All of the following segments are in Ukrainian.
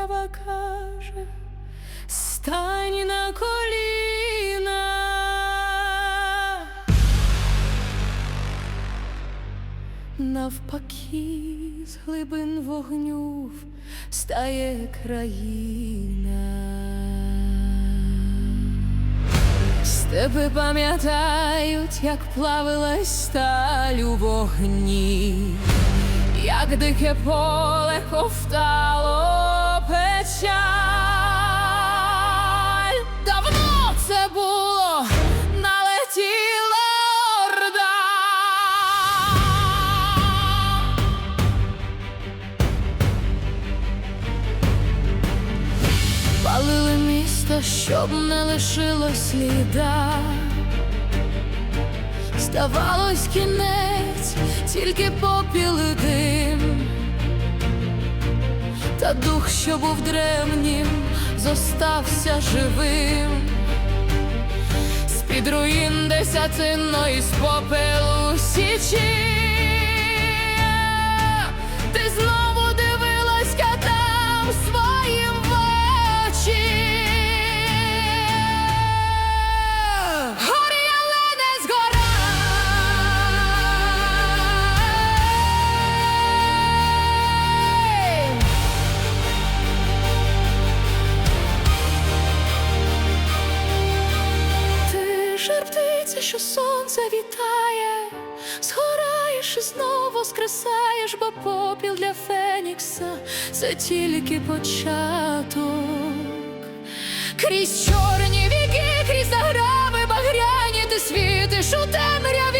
темрява каже, стань на коліна. Навпаки, з глибин вогню стає країна. Тебе пам'ятають, як плавилась сталь у вогні, як дике поле ковтало печаль. Давно це було, налетіла орда. Палили місто, щоб не лишило сліда. Здавалось, кінець, тільки попіл і дим. Та дух, що був древнім, зостався живим. З-під руїн десятинної з попелу січі. Ти знову сонце вітає, згораєш і знову воскресаєш, бо попіл для Фенікса це тільки початок. Крізь чорні віки, крізь заграви багряні, ти світиш у темряві,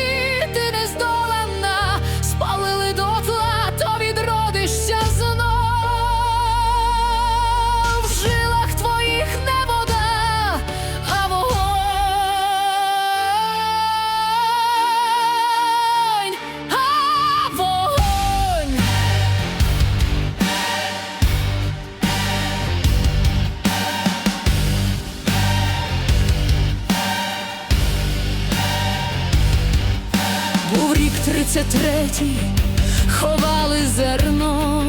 рік тридцять третій, ховали зерно,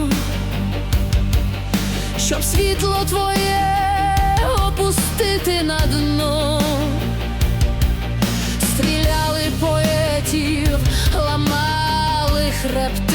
щоб світло твоє опустити на дно, стріляли поетів, ламали хребти,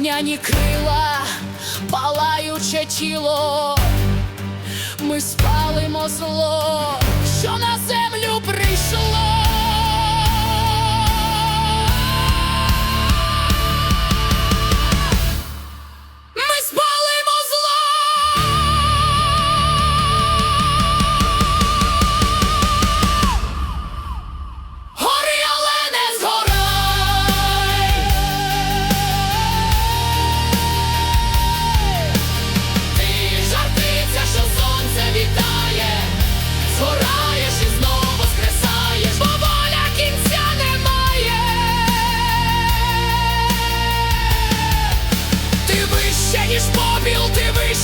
Вогняні крила, палаюче тіло, ми спалимо зло, що на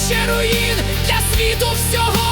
обличчя руїн для світу всього